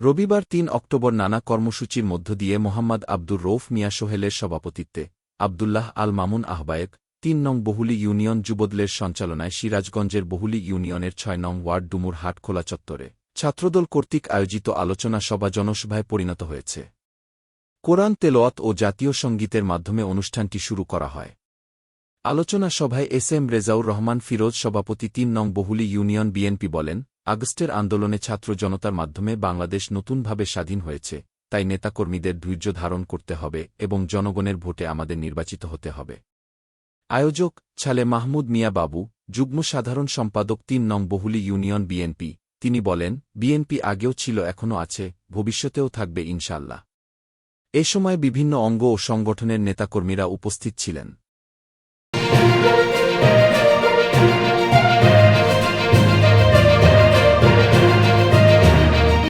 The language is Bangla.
রবিবার তিন অক্টোবর নানা কর্মসূচির মধ্য দিয়ে মোহাম্মদ আব্দুর রৌফ মিয়া সোহেলের সভাপতিত্বে আবদুল্লাহ আল মামুন আহ্বায়ক তিন নং বহুলি ইউনিয়ন যুবদলের সঞ্চালনায় সিরাজগঞ্জের বহুলি ইউনিয়নের ছয় নং ওয়ার্ড ডুমুর হাট খোলা চত্বরে ছাত্রদল কর্তৃক আয়োজিত আলোচনা সভা জনসভায় পরিণত হয়েছে। কোরআন তেলোয়াত ও জাতীয় সঙ্গীতের মাধ্যমে অনুষ্ঠানটি শুরু করা হয়। আলোচনা সভায় এস এম রেজাউর রহমান ফিরোজ সভাপতি তিন নং বহুলি ইউনিয়ন বিএনপি বলেন, আগস্টের আন্দোলনে ছাত্র জনতার মাধ্যমে বাংলাদেশ নতুনভাবে স্বাধীন হয়েছে, তাই নেতাকর্মীদের ধৈর্য ধারণ করতে হবে এবং জনগণের ভোটে আমাদের নির্বাচিত হতে হবে। আয়োজক ছালে মাহমুদ মিয়া বাবু, যুগ্ম সাধারণ সম্পাদক তিন নং বহুলি ইউনিয়ন বিএনপি, তিনি বলেন, বিএনপি আগেও ছিল এখনও আছে, ভবিষ্যতেও থাকবে ইনশাল্লাহ এ সময় বিভিন্ন অঙ্গ ও সংগঠনের নেতাকর্মীরা উপস্থিত ছিলেন।